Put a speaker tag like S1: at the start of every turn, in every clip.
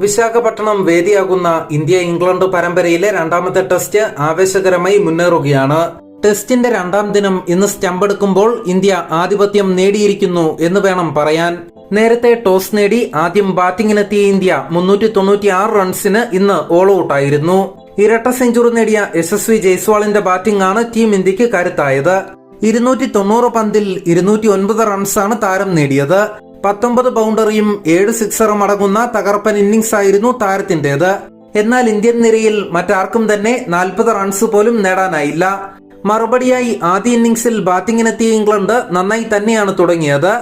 S1: Visakhapatnam വേദിയാകുന്ന India England പരമ്പരയിലെ രണ്ടാമത്തെ test ആവേശകരമായി മുന്നേറുകയാണ്. ടെസ്റ്റിന്റെ രണ്ടാം ദിനം ഇന്ന് സ്റ്റമ്പെടുക്കുമ്പോൾ ഇന്ത്യ ആധിപത്യം നേടിയിരിക്കുന്നു എന്ന് വേണം പറയാൻ. നേരത്തെ ടോസ് നേടി ആദ്യം ബാറ്റിംഗിനെത്തിയ ഇന്ത്യ മുന്നൂറ്റി തൊണ്ണൂറ്റി ആറ് റൺസിന് ഇന്ന് ഓൾ ഔട്ടായിരുന്നു ഇരട്ട സെഞ്ചുറി നേടിയ യശസ്വി ജയ്സ്വാളിന്റെ ബാറ്റിംഗ് ആണ് ടീം ഇന്ത്യയ്ക്ക് കരുത്തായത്. ഇരുന്നൂറ്റി തൊണ്ണൂറ് പന്തിൽ ഇരുന്നൂറ്റി ഒൻപത് റൺസാണ് താരം നേടിയത്. പത്തൊമ്പത് ബൗണ്ടറിയും ഏഴ് സിക്സറും അടങ്ങുന്ന തകർപ്പൻ ഇന്നിംഗ്സ് ആയിരുന്നു താരത്തിന്റേത്. എന്നാൽ ഇന്ത്യൻ നിരയിൽ മറ്റാർക്കും തന്നെ നാൽപ്പത് റൺസ് പോലും നേടാനായില്ല. മറുപടിയായി ആദ്യ ഇന്നിംഗ്സിൽ ബാറ്റിംഗിനെത്തിയ ഇംഗ്ലണ്ട് നന്നായി തന്നെയാണ് തുടങ്ങിയത്.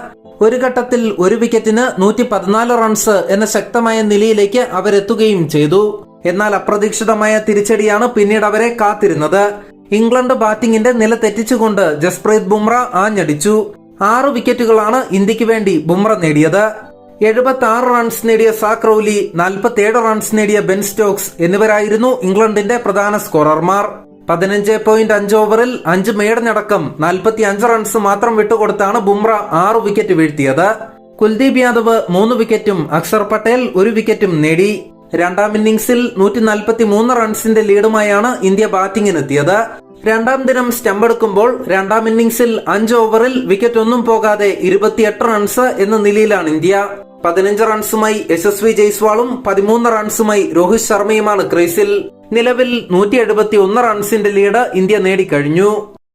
S1: ഒരു ഘട്ടത്തിൽ ഒരു വിക്കറ്റിന് നൂറ്റി പതിനാല് റൺസ് എന്ന ശക്തമായ നിലയിലേക്ക് അവരെത്തുകയും ചെയ്തു. എന്നാൽ അപ്രതീക്ഷിതമായ തിരിച്ചടിയാണ് പിന്നീട് അവരെ കാത്തിരുന്നത്. ഇംഗ്ലണ്ട് ബാറ്റിംഗിന്റെ നില തെറ്റിച്ചുകൊണ്ട് ജസ്പ്രീത് ബുംറ ആഞ്ഞടിച്ചു. ആറ് വിക്കറ്റുകളാണ് ഇന്ത്യയ്ക്ക് വേണ്ടി ബുംറ നേടിയത്. എഴുപത്തി ആറ് റൺസ് നേടിയ സാക്രൌലി നാൽപ്പത്തി നാൽപ്പത്തിയേഴ് റൺസ് നേടിയ ബെൻ സ്റ്റോക്സ് എന്നിവരായിരുന്നു ഇംഗ്ലണ്ടിന്റെ പ്രധാന സ്കോറർമാർ. പതിനഞ്ച് പോയിന്റ് അഞ്ച് ഓവറിൽ അഞ്ച് മേടനടക്കം നാൽപ്പത്തി അഞ്ച് റൺസ് മാത്രം വിട്ടുകൊടുത്താണ് ബുംറ ആറ് വിക്കറ്റ് വീഴ്ത്തിയത്. കുൽദീപ് യാദവ് മൂന്ന് വിക്കറ്റും അക്ഷർ പട്ടേൽ ഒരു വിക്കറ്റും നേടി. രണ്ടാം ഇന്നിംഗ്സിൽ നൂറ്റി നാൽപ്പത്തി മൂന്ന് റൺസിന്റെ ലീഡുമായാണ് ഇന്ത്യ ബാറ്റിംഗിനെത്തിയത് രണ്ടാം ദിനം സ്റ്റമ്പെടുക്കുമ്പോൾ രണ്ടാം ഇന്നിംഗ്സിൽ അഞ്ച് ഓവറിൽ വിക്കറ്റ് ഒന്നും പോകാതെ ഇരുപത്തിയെട്ട് റൺസ് എന്ന നിലയിലാണ് ഇന്ത്യ. പതിനഞ്ച് റൺസുമായി യശസ്വി ജയ്സ്വാളും പതിമൂന്ന് റൺസുമായി രോഹിത് ശർമ്മയുമാണ് ക്രീസിൽ. നിലവിൽ നൂറ്റി എഴുപത്തി ഒന്ന് റൺസിന്റെ ലീഡ് ഇന്ത്യ നേടിക്കഴിഞ്ഞു.